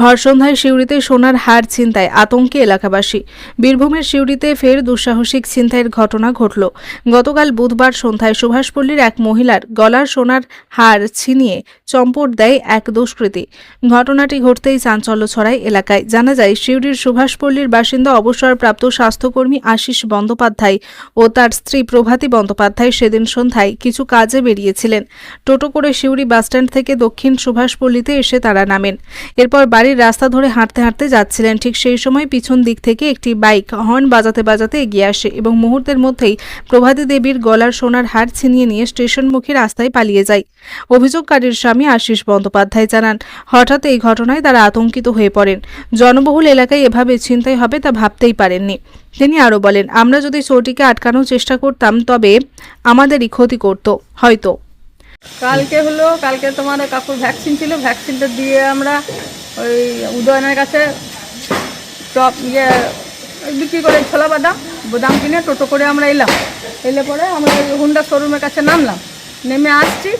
ভর সন্ধ্যায় সিউড়িতে সোনার হার ছিনতায় আতঙ্কে এলাকাবাসী। বীরভূমের সিউড়িতে ফের দুঃসাহসিক ছিনতাইয়ের ঘটনা ঘটল। গতকাল বুধবার সন্ধ্যায় সুভাষপল্লীর এক মহিলার গলার সোনার হার ছিনিয়ে চম্পট দেয় এক দুষ্কৃতী। ঘটনাটি ঘটতেই চাঞ্চল্য ছড়ায় এলাকায়। জানা যায়, সিউড়ির সুভাষপল্লীর বাসিন্দা অবসরপ্রাপ্ত স্বাস্থ্যকর্মী আশিস বন্দ্যোপাধ্যায় ও তার স্ত্রী প্রভাতী বন্দ্যোপাধ্যায় সেদিন সন্ধ্যায় কিছু কাজে বেরিয়েছিলেন। টোটো করে সিউড়ি বাসস্ট্যান্ড থেকে দক্ষিণ সুভাষপল্লীতে এসে তারা নামেন। এরপর বাড়ির রাস্তা ধরে হাঁটতে হাঁটতে যাচ্ছিলেন। ঠিক সেই সময় পিছন দিক থেকে একটি বাইক হর্ন বাজাতে বাজাতে এগিয়ে আসে এবং মুহূর্তের মধ্যেই প্রভাতী দেবীর গলার সোনার হার ছিনিয়ে নিয়ে স্টেশনমুখী রাস্তায় পালিয়ে যায়। অভিযোগকারীর স্বামী আশিস বন্দ্যোপাধ্যায় জানান, হঠাৎ এই ঘটনায় তারা আতঙ্কিত হয়ে পড়েন। জনবহুল এলাকায় এভাবে ছিনতাই হবে তা ভাবতেই পারেননি। তিনি আরও বলেন, আমরা যদি চোরটিকে আটকানোর চেষ্টা করতাম, তবে আমাদেরই ক্ষতি করত, হয়তো। কালকে হলো, কালকে তোমার কাকুর ভ্যাকসিন ছিল, ভ্যাকসিনটা দিয়ে আমরা ওই উদয়নের কাছে চপ ইয়ে বিক্রি করে ছোলা বাদাম বাদাম কিনে টোটো করে আমরা এলাম। এলে পরে আমরা ওই হুন্ডা শোরুমের কাছে নামলাম। নেমে আসছি,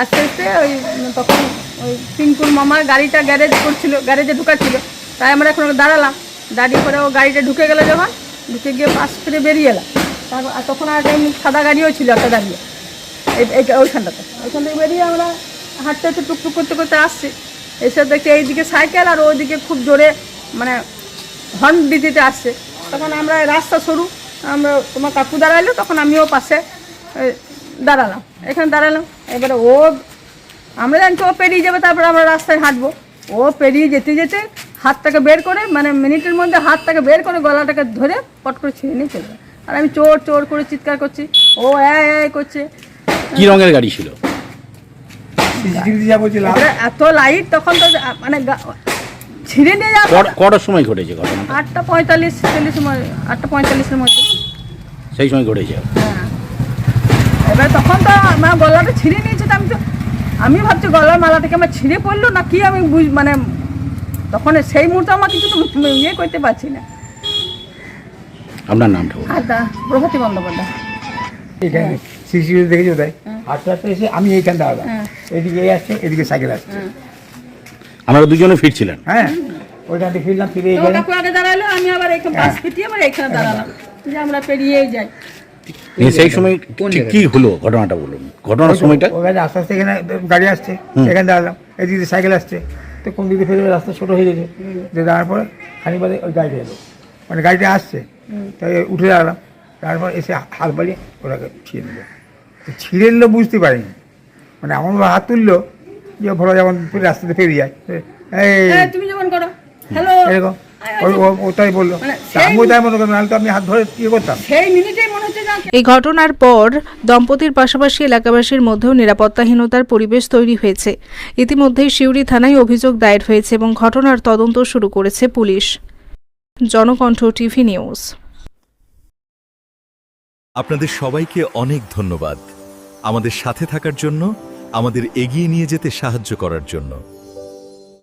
আস্তে আস্তে ওই তখন ওই পিঙ্কুর মামার গাড়িটা গ্যারেজ করছিল গ্যারেজে ঢুকাচ্ছিল। তাই আমরা এখন দাঁড়ালাম। দাঁড়িয়ে পরে ও গাড়িটা ঢুকে গেলো যখন, ঢুকে গিয়ে পাশ ফিরে বেরিয়ে এলাম। তারপর তখন আর সাদা গাড়িও ছিল একটা দাঁড়িয়ে। এই ওইখানটাতে। ওইখান থেকে বেরিয়ে আমরা হাঁটতে হাঁটতে টুকটুক করতে করতে আসছি। এসে দেখছি এইদিকে সাইকেল আর ওইদিকে খুব জোরে মানে হর্ন দিতে আসছে। তখন আমরা রাস্তা সরু, আমরা তোমার কাকু দাঁড়াইলো, তখন আমিও পাশে দাঁড়ালাম। এখানে দাঁড়ালাম, এবারে ও, আমরা জানছি ও পেরিয়ে যাবে, তারপরে আমরা রাস্তায় হাঁটবো। ও পেরিয়ে যেতে যেতে হাতটাকে বের করে মানে মিনিটের মধ্যে হাতটাকে বের করে গলাটাকে ধরে পট করে ছিঁড়ে নিয়ে চলবে আর আমি চোর চোর করে চিৎকার করছি। ও এ করছে। কি রঙের গাড়ি ছিল সিসিটিভিতে যা বলছি লাল এবারে এত লাইট তখন তো মানে গা- ছিঁড়ে নিয়ে যাবে কট- কটার সময় ঘটেছে আটটা পঁয়তাল্লিশ চল্লিশ সময় আটটা পঁয়তাল্লিশের মধ্যে। সেই সময় ঘটেছে। হ্যাঁ। এবার তখন তো আমার গলাটা ছিঁড়ে নিয়েছে তো আমি তো আমি ভাবছি গলার মালা থেকে আমার ছিঁড়ে পড়ল না কি আমি বুঝ মানে তখন সেই মুহূর্তে আমার কিছু তো ইয়ে করতে পারছি না। আপনার নামটা প্রভাতী বন্দ্যোপাধ্যায়। এখানে দেখেছি তাই? হাঁটতে হাঁটতে এসে আমি এইখান দাঁড়ালাম হ্যাঁ। এদিকে এই আসছে এদিকে সাইকেল আসছে। আপনারা দুজনে ফিরছিলেন? হ্যাঁ ওইখান থেকে ফিরলাম ফিরে এইখানে আগে দাঁড়াল? আমি আবার এখানে পাশ পিটিয়ে আবার এখানে দাঁড়ালাম। যে আমরা পেরিয়েই যাই। সেই সময় কি হলো ঘটনাটা বলুন? ঘটনার সময়টা? ওখানে আস্তে আস্তে এখানে গাড়ি আসছে এখানে দাঁড়ালাম। এদিকে সাইকেল আসছে। তো কোন দিকে ফেলে রাস্তা ছোটো হয়ে গেছে। যে দাঁড়ার পরে খানি বাদে ওই গাড়িটা এলো। মানে গাড়িটা আসছে। তাই উঠে দাঁড়ালাম। তারপর এসে হাত বাড়িয়ে ওটাকে ছিঁড়ে তো ছিঁড়ে দিল বুঝতে পারিনি। মানে এমনভাবে হাত তুললো যে ভোলা যেমন রাস্তাতে পেরিয়ে যায় এই এই, তুমি যেমন করো হ্যালো এরকম ওটাই বলল। মানে আমিও তাই মনে করলাম নাহলে তো আমি হাত ধরে ইয়ে করতাম। সেই মিনিটেই মনে হচ্ছে এই ঘটনার পর দম্পতির পাশাপাশি এলাকাবাসীর মধ্যেও নিরাপত্তাহীনতার পরিবেশ তৈরি হয়েছে। ইতিমধ্যেই সিউড়ি থানায় অভিযোগ দায়ের হয়েছে এবং ঘটনার তদন্ত শুরু করেছে পুলিশ। Janakantha TV news. আপনাদের সবাইকে অনেক ধন্যবাদ। আমাদের সাথে থাকার জন্য আমাদের এগিয়ে নিয়ে যেতে সাহায্য করার জন্য।